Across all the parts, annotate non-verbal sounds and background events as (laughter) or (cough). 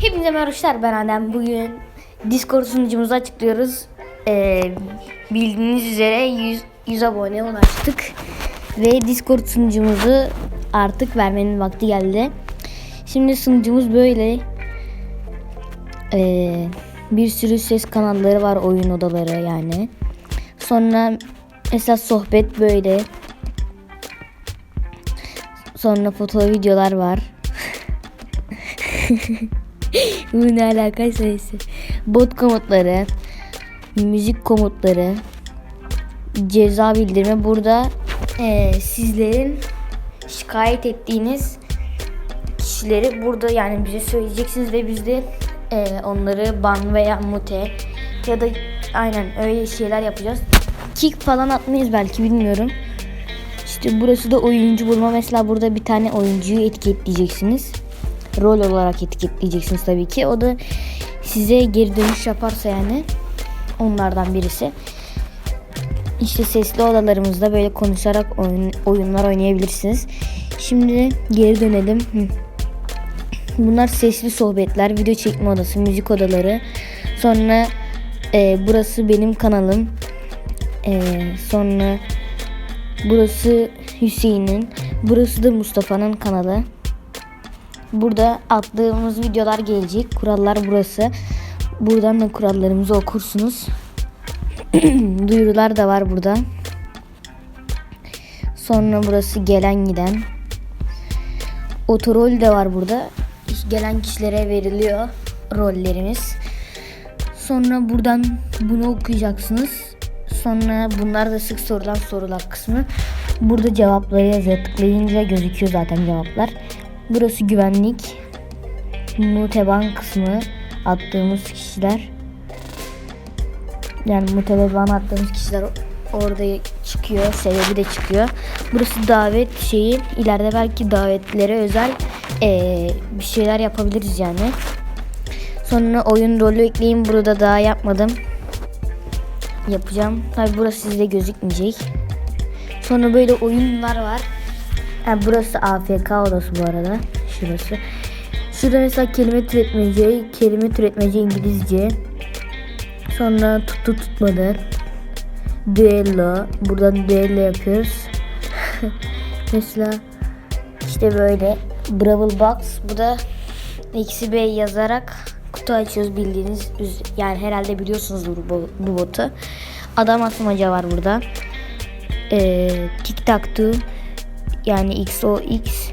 Hepinize merhabalar ben Adem. Bugün Discord sunucumuzu açıklıyoruz. Ee, bildiğiniz üzere 100, 100 abone ulaştık. Ve Discord sunucumuzu artık vermenin vakti geldi. Şimdi sunucumuz böyle. Ee, bir sürü ses kanalları var oyun odaları yani. Sonra esas sohbet böyle. Sonra foto videolar var. (laughs) Bu ne alakaysa neyse. Bot komutları, müzik komutları, ceza bildirme. Burada eee, sizlerin şikayet ettiğiniz kişileri burada yani bize söyleyeceksiniz ve biz de eee, onları ban veya mute ya da aynen öyle şeyler yapacağız. Kick falan atmayız belki bilmiyorum. İşte burası da oyuncu bulma. Mesela burada bir tane oyuncuyu etiketleyeceksiniz. Rol olarak etiketleyeceksiniz tabii ki. O da size geri dönüş yaparsa yani onlardan birisi. İşte sesli odalarımızda böyle konuşarak oyun, oyunlar oynayabilirsiniz. Şimdi geri dönelim. Bunlar sesli sohbetler, video çekme odası, müzik odaları. Sonra e, burası benim kanalım. E, sonra Burası Hüseyin'in. Burası da Mustafa'nın kanalı. Burada attığımız videolar gelecek. Kurallar burası. Buradan da kurallarımızı okursunuz. (clears throat) Duyurular da var burada. Sonra burası gelen giden. Otorol de var burada. Gelen kişilere veriliyor rollerimiz. Sonra buradan bunu okuyacaksınız. Sonra bunlar da sık sorulan sorular kısmı. Burada cevapları yazıyor. Tıklayınca gözüküyor zaten cevaplar. Burası güvenlik. Muteban kısmı. Attığımız kişiler. Yani muteban attığımız kişiler orada çıkıyor. Sebebi de çıkıyor. Burası davet şeyi. İleride belki davetlere özel eee, bir şeyler yapabiliriz yani. Sonra oyun rolü ekleyin. Burada daha yapmadım yapacağım. Tabi burası sizde gözükmeyecek. Sonra böyle oyunlar var. Ha, burası AFK odası bu arada. Şurası. Şurada mesela kelime türetmece, kelime türetmece İngilizce. Sonra tuttu tutmadı. Düello. Buradan düello yapıyoruz. (laughs) mesela işte böyle Brawl Box. Bu da eksi B yazarak kutu açıyoruz bildiğiniz yani herhalde biliyorsunuzdur bu, bu botu. Adam atmaca var burada. Ee, Tic Tac Toe yani XOX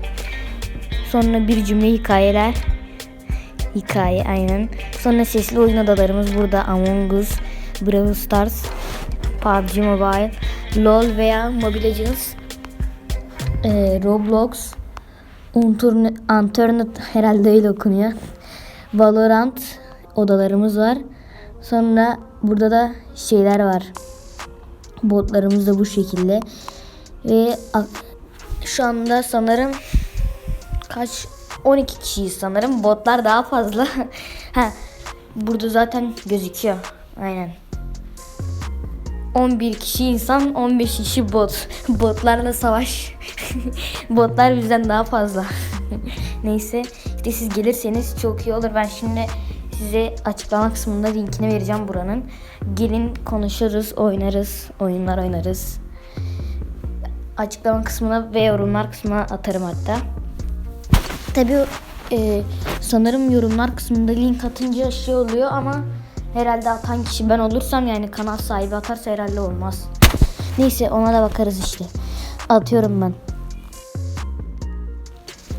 sonra bir cümle hikayeler hikaye aynen. Sonra sesli oyun odalarımız burada Among Us, Brawl Stars, PUBG Mobile, LoL veya Mobile Legends, ee, Roblox, Unturned, Unturned herhalde öyle okunuyor. Valorant odalarımız var. Sonra burada da şeyler var. Botlarımız da bu şekilde. Ve şu anda sanırım kaç 12 kişiyiz sanırım. Botlar daha fazla. (laughs) ha burada zaten gözüküyor. Aynen. 11 kişi insan, 15 kişi bot. (laughs) Botlarla savaş. (laughs) Botlar bizden daha fazla. Neyse, işte siz gelirseniz çok iyi olur. Ben şimdi size açıklama kısmında linkini vereceğim buranın. Gelin konuşuruz, oynarız, oyunlar oynarız. Açıklama kısmına ve yorumlar kısmına atarım hatta. Tabii e, sanırım yorumlar kısmında link atınca şey oluyor ama herhalde atan kişi ben olursam yani kanal sahibi atarsa herhalde olmaz. Neyse ona da bakarız işte. Atıyorum ben.